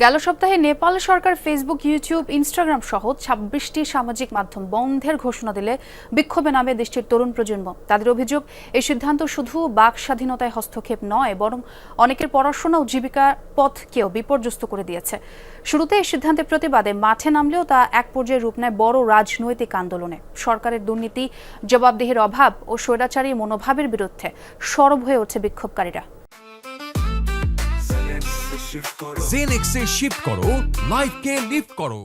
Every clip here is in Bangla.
গেল সপ্তাহে নেপাল সরকার ফেসবুক ইউটিউব ইনস্টাগ্রাম সহ ছাব্বিশটি সামাজিক মাধ্যম বন্ধের ঘোষণা দিলে বিক্ষোভে নামে দেশটির তরুণ প্রজন্ম। তাদের অভিযোগ, এই সিদ্ধান্ত শুধু বাক স্বাধীনতায় হস্তক্ষেপ নয়, বরং অনেকের পড়াশোনা ও জীবিকার পথকেও বিপর্যস্ত করে দিয়েছে। শুরুতে এই সিদ্ধান্তের প্রতিবাদে মাঠে নামলেও তা এক পর্যায়ে রূপ নেয় বড় রাজনৈতিক আন্দোলনে। সরকারের দুর্নীতি, জবাবদিহির অভাব ও স্বৈরাচারী মনোভাবের বিরুদ্ধে সরব হয়ে ওঠে বিক্ষোভকারীরা। জেনেক্সে শিফট করো লাইফকে লিফট করো।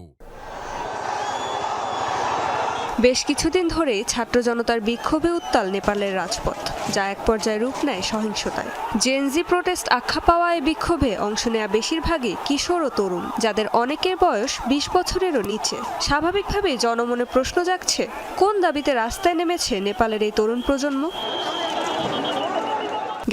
বেশ কিছুদিন ধরেই ছাত্র জনতার বিক্ষোভে উত্তাল নেপালের রাজপথ যা এক পর্যায়ে রূপ নেয় সহিংসতায়। জেনজি প্রোটেস্ট আখ্যা পাওয়া এই বিক্ষোভে অংশ নেয়া বেশিরভাগই কিশোর ও তরুণ যাদের অনেকের বয়স বিশ বছরেরও নিচে। স্বাভাবিকভাবেই জনমনে প্রশ্ন জাগছে কোন দাবিতে রাস্তায় নেমেছে নেপালের এই তরুণ প্রজন্ম?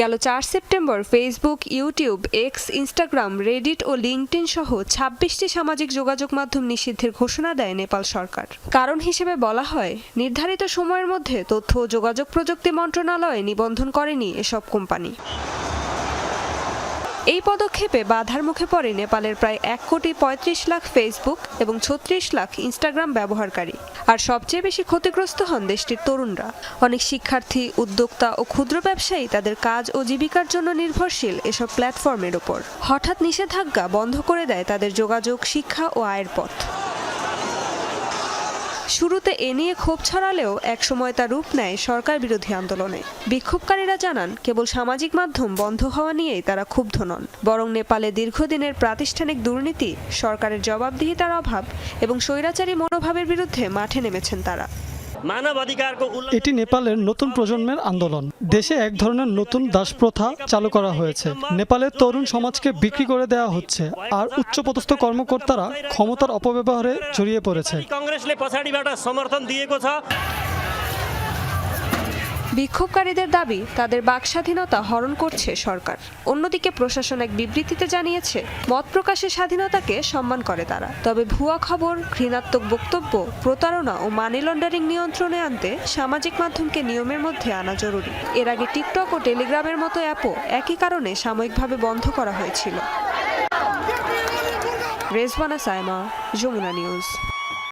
গেল চার September Facebook YouTube X Instagram Reddit ও লিঙ্কডিন সহ ছাব্বিশটি সামাজিক যোগাযোগ মাধ্যম নিষিদ্ধের ঘোষণা দেয় নেপাল সরকার। কারণ হিসেবে বলা হয়, নির্ধারিত সময়ের মধ্যে তথ্য ও যোগাযোগ প্রযুক্তি মন্ত্রণালয়ে নিবন্ধন করেনি এসব কোম্পানি। এই পদক্ষেপে বাধার মুখে পড়ে নেপালের প্রায় এক কোটি পঁয়ত্রিশ লাখ ফেসবুক এবং ছত্রিশ লাখ ইনস্টাগ্রাম ব্যবহারকারী। আর সবচেয়ে বেশি ক্ষতিগ্রস্ত হন দেশটির তরুণরা। অনেক শিক্ষার্থী, উদ্যোক্তা ও ক্ষুদ্র ব্যবসায়ী তাদের কাজ ও জীবিকার জন্য নির্ভরশীল এসব প্ল্যাটফর্মের ওপর। হঠাৎ নিষেধাজ্ঞা বন্ধ করে দেয় তাদের যোগাযোগ, শিক্ষা ও আয়ের পথ। শুরুতে এ নিয়ে ক্ষোভ ছড়ালেও একসময় তা রূপ নেয় সরকার বিরোধী আন্দোলনে। বিক্ষোভকারীরা জানান, কেবল সামাজিক মাধ্যম বন্ধ হওয়া নিয়েই তারা ক্ষুব্ধ নন। বরং নেপালে দীর্ঘদিনের প্রাতিষ্ঠানিক দুর্নীতি, সরকারের জবাবদিহিতার অভাব এবং স্বৈরাচারী মনোভাবের বিরুদ্ধে মাঠে নেমেছেন তারা। এটি নেপালের নতুন প্রজন্মের আন্দোলন দেশে এক ধরনের নতুন দাসপ্রথা চালু করা হয়েছে নেপালের তরুণ সমাজকে বিক্রি করে দেওয়া হচ্ছে আর উচ্চপদস্থ কর্মকর্তারা ক্ষমতার অপব্যবহারে জড়িয়ে পড়েছে कङ्ग्रेसले पछाडिबाट समर्थन दिएको छ বিক্ষোভকারীদের দাবি, তাদের বাক স্বাধীনতা হরণ করছে সরকার। অন্যদিকে প্রশাসন এক বিবৃতিতে জানিয়েছে, মত প্রকাশের স্বাধীনতাকে সম্মান করে তারা। তবে ভুয়া খবর, ঘৃণাত্মক বক্তব্য, প্রতারণা ও মানি লন্ডারিং নিয়ন্ত্রণে আনতে সামাজিক মাধ্যমকে নিয়মের মধ্যে আনা জরুরি। এর আগে টিকটক ও টেলিগ্রামের মতো অ্যাপও একই কারণে সাময়িকভাবে বন্ধ করা হয়েছিল। রেজবানা সায়মা, যমুনা নিউজ।